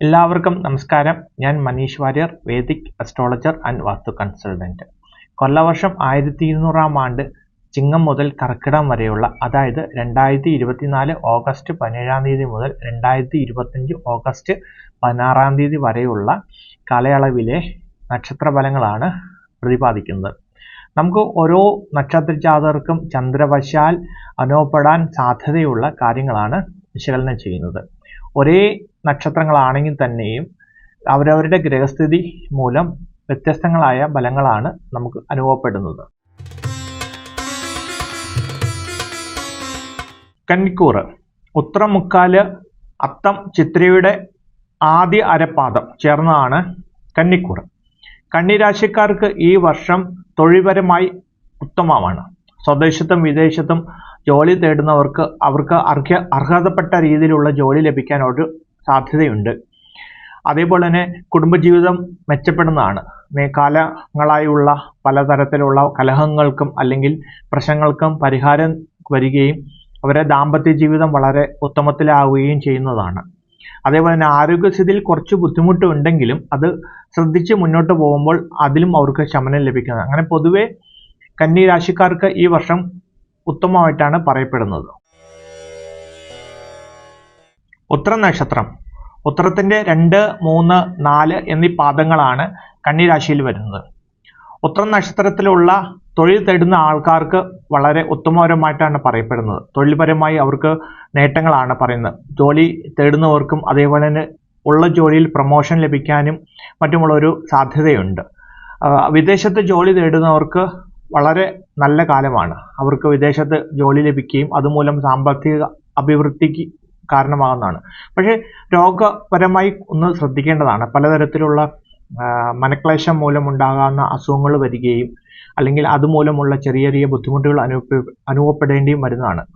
എല്ലാവർക്കും നമസ്കാരം. ഞാൻ Manish Warrier Vedic astrologer and vastu consultant കൊല്ലവർഷം ആയിരത്തി ഇരുന്നൂറാം ആണ്ട് ചിങ്ങം മുതൽ കർക്കിടം വരെയുള്ള അതായത് രണ്ടായിരത്തി ഇരുപത്തിനാല് ഓഗസ്റ്റ് പതിനേഴാം തീയതി മുതൽ രണ്ടായിരത്തി ഇരുപത്തഞ്ച് ഓഗസ്റ്റ് പതിനാറാം തീയതി വരെയുള്ള കാലയളവിലെ നക്ഷത്രഫലങ്ങളാണ് പ്രതിപാദിക്കുന്നത്. നമുക്ക് ഓരോ നക്ഷത്ര ജാതകർക്കും ചന്ദ്രവശാൽ അനുഭവപ്പെടാൻ സാധ്യതയുള്ള കാര്യങ്ങളാണ് വിശകലനം ചെയ്യുന്നത്. ഒരേ നക്ഷത്രങ്ങളാണെങ്കിൽ തന്നെയും അവരവരുടെ ഗ്രഹസ്ഥിതി മൂലം വ്യത്യസ്തങ്ങളായ ഫലങ്ങളാണ് നമുക്ക് അനുഭവപ്പെടുന്നത്. കന്നിക്കൂറ് ഉത്തരം മുക്കാൽ അത്തം ചിത്രയുടെ ആദ്യ അരപ്പാദം ചേർന്നതാണ് കന്നിക്കൂറ് കന്നിരാശിക്കാർക്ക് ഈ വർഷം തൊഴിൽപരമായി ഉത്തമമാണ്. സ്വദേശത്തും വിദേശത്തും ജോലി തേടുന്നവർക്ക് അവർക്ക് അർഹ അർഹതപ്പെട്ട രീതിയിലുള്ള ജോലി ലഭിക്കാൻ ഒരു സാധ്യതയുണ്ട്. അതേപോലെ തന്നെ കുടുംബജീവിതം മെച്ചപ്പെടുന്നതാണ്. കാലങ്ങളായുള്ള പലതരത്തിലുള്ള കലഹങ്ങൾക്കും അല്ലെങ്കിൽ പ്രശ്നങ്ങൾക്കും പരിഹാരം വരികയും അവരെ ദാമ്പത്യ ജീവിതം വളരെ ഉത്തമത്തിലാവുകയും ചെയ്യുന്നതാണ്. അതേപോലെ തന്നെ ആരോഗ്യസ്ഥിതിയിൽ കുറച്ച് ബുദ്ധിമുട്ടുണ്ടെങ്കിലും അത് ശ്രദ്ധിച്ച് മുന്നോട്ട് പോകുമ്പോൾ അതിലും അവർക്ക് ശമനം ലഭിക്കുന്നത്. അങ്ങനെ പൊതുവെ കന്നി രാശിക്കാർക്ക് ഈ വർഷം ഉത്തമമായിട്ടാണ് പറയപ്പെടുന്നത്. ഉത്തര നക്ഷത്രം ഉത്തരത്തിന്റെ രണ്ട് മൂന്ന് നാല് എന്നീ പാദങ്ങളാണ് കന്നിരാശിയിൽ വരുന്നത്. ഉത്തര നക്ഷത്രത്തിലുള്ള തൊഴിൽ തേടുന്ന ആൾക്കാർക്ക് വളരെ ഉത്തമപരമായിട്ടാണ് പറയപ്പെടുന്നത്. തൊഴിൽപരമായി അവർക്ക് നേട്ടങ്ങളാണ് പറയുന്നത്. ജോലി തേടുന്നവർക്കും അതേപോലെ തന്നെ ഉള്ള ജോലിയിൽ പ്രൊമോഷൻ ലഭിക്കാനും മറ്റുമുള്ളൊരു സാധ്യതയുണ്ട്. വിദേശത്ത് ജോലി തേടുന്നവർക്ക് വളരെ നല്ല കാലമാണ്. അവർക്ക് വിദേശത്ത് ജോലി ലഭിക്കുകയും അതുമൂലം സാമ്പത്തിക അഭിവൃദ്ധിക്ക് കാരണമാകുന്നതാണ്. പക്ഷേ രോഗപരമായി ഒന്ന് ശ്രദ്ധിക്കേണ്ടതാണ്. പലതരത്തിലുള്ള മനക്ലേശം മൂലമുണ്ടാകാവുന്ന അസുഖങ്ങൾ വരികയും അല്ലെങ്കിൽ അതുമൂലമുള്ള ചെറിയ ചെറിയ ബുദ്ധിമുട്ടുകൾ അനുഭവ അനുഭവപ്പെടേണ്ടിയും വരുന്നതാണ്.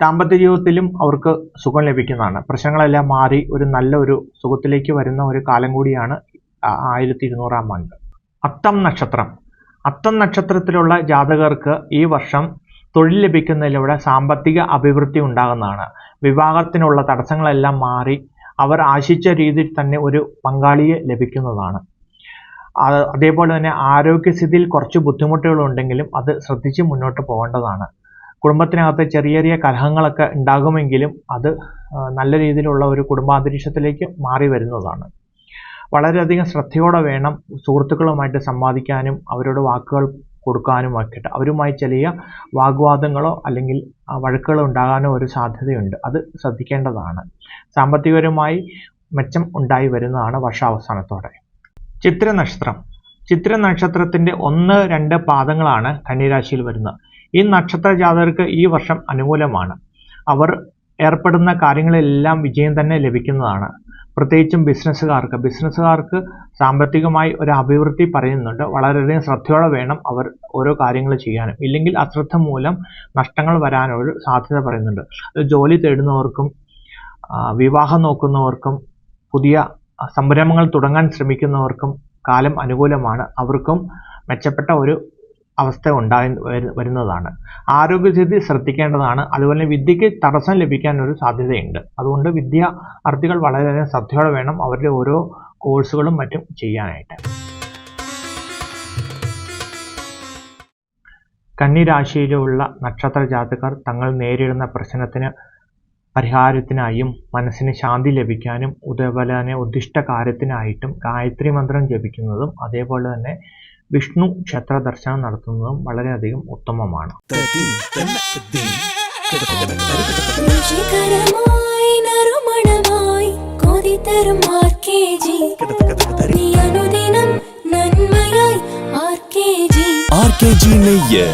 ദാമ്പത്യ ജീവിതത്തിലും അവർക്ക് സുഖം ലഭിക്കുന്നതാണ്. പ്രശ്നങ്ങളെല്ലാം മാറി ഒരു നല്ല ഒരു സുഖത്തിലേക്ക് വരുന്ന ഒരു കാലം കൂടിയാണ് ആയിരത്തി ഇരുന്നൂറാം ആണ്ട്. അത്തം നക്ഷത്രം. അത്തം നക്ഷത്രത്തിലുള്ള ജാതകർക്ക് ഈ വർഷം തൊഴിൽ ലഭിക്കുന്നതിലൂടെ സാമ്പത്തിക അഭിവൃദ്ധി ഉണ്ടാകുന്നതാണ്. വിവാഹത്തിനുള്ള തടസ്സങ്ങളെല്ലാം മാറി അവർ ആശിച്ച രീതിയിൽ തന്നെ ഒരു പങ്കാളിയെ ലഭിക്കുന്നതാണ്. അതേപോലെ തന്നെ ആരോഗ്യസ്ഥിതിയിൽ കുറച്ച് ബുദ്ധിമുട്ടുകളുണ്ടെങ്കിലും അത് ശ്രദ്ധിച്ച് മുന്നോട്ട് പോകേണ്ടതാണ്. കുടുംബത്തിനകത്ത് ചെറിയ ചെറിയ കലഹങ്ങളൊക്കെ ഉണ്ടാകുമെങ്കിലും അത് നല്ല രീതിയിലുള്ള ഒരു കുടുംബാന്തരീക്ഷത്തിലേക്ക് മാറി വരുന്നതാണ്. വളരെയധികം ശ്രദ്ധയോടെ വേണം സുഹൃത്തുക്കളുമായിട്ട് സംവാദിക്കാനും അവരോട് വാക്കുകൾ കൊടുക്കാനും ഒക്കെ അവരുമായി ചെറിയ വാഗ്വാദങ്ങളോ അല്ലെങ്കിൽ വഴക്കുകളോ ഉണ്ടാകാനോ ഒരു സാധ്യതയുണ്ട്. അത് ശ്രദ്ധിക്കേണ്ടതാണ്. സാമ്പത്തികപരമായി മെച്ചം ഉണ്ടായി വരുന്നതാണ് വർഷാവസാനത്തോടെ. ചിത്ര നക്ഷത്രം ചിത്ര ഒന്ന് രണ്ട് പാദങ്ങളാണ് കന്നിരാശിയിൽ വരുന്നത്. ഈ നക്ഷത്ര ജാതകർക്ക് ഈ വർഷം അനുകൂലമാണ്. അവർ ഏർപ്പെടുന്ന കാര്യങ്ങളെല്ലാം വിജയം തന്നെ ലഭിക്കുന്നതാണ്. പ്രത്യേകിച്ചും ബിസിനസ്സുകാർക്ക്. ബിസിനസ്സുകാർക്ക് സാമ്പത്തികമായി ഒരു അഭിവൃദ്ധി പറയുന്നുണ്ട്. വളരെയധികം ശ്രദ്ധയോടെ വേണം അവർ ഓരോ കാര്യങ്ങൾ ചെയ്യാനും. ഇല്ലെങ്കിൽ അശ്രദ്ധ മൂലം നഷ്ടങ്ങൾ വരാനൊരു സാധ്യത പറയുന്നുണ്ട്. ജോലി തേടുന്നവർക്കും വിവാഹം നോക്കുന്നവർക്കും പുതിയ സംരംഭങ്ങൾ തുടങ്ങാൻ ശ്രമിക്കുന്നവർക്കും കാലം അനുകൂലമാണ്. അവർക്കും മെച്ചപ്പെട്ട ഒരു അവസ്ഥ ഉണ്ടായി വരു- വരുന്നതാണ്. ആരോഗ്യസ്ഥിതി ശ്രദ്ധിക്കേണ്ടതാണ്. അതുപോലെ വിദ്യയ്ക്ക് തടസ്സം ലഭിക്കാൻ ഒരു സാധ്യതയുണ്ട്. അതുകൊണ്ട് വിദ്യാർത്ഥികൾ വളരെയധികം ശ്രദ്ധയോടെ വേണം അവരുടെ ഓരോ കോഴ്സുകളും മറ്റും ചെയ്യാനായിട്ട്. കന്നിരാശിയിലുള്ള നക്ഷത്ര ജാതകർ തങ്ങൾ നേരിടുന്ന പ്രശ്നത്തിന് പരിഹാരത്തിനായും മനസ്സിന് ശാന്തി ലഭിക്കാനും അതേപോലെ തന്നെ ഉദ്ദിഷ്ട കാര്യത്തിനായിട്ടും ഗായത്രി മന്ത്രം ജപിക്കുന്നതും അതേപോലെ തന്നെ വിഷ്ണു ക്ഷേത്ര ദർശനം നടത്തുന്നതും വളരെയധികം ഉത്തമമാണ്. ആർ കെ ജി നെയ്യ്.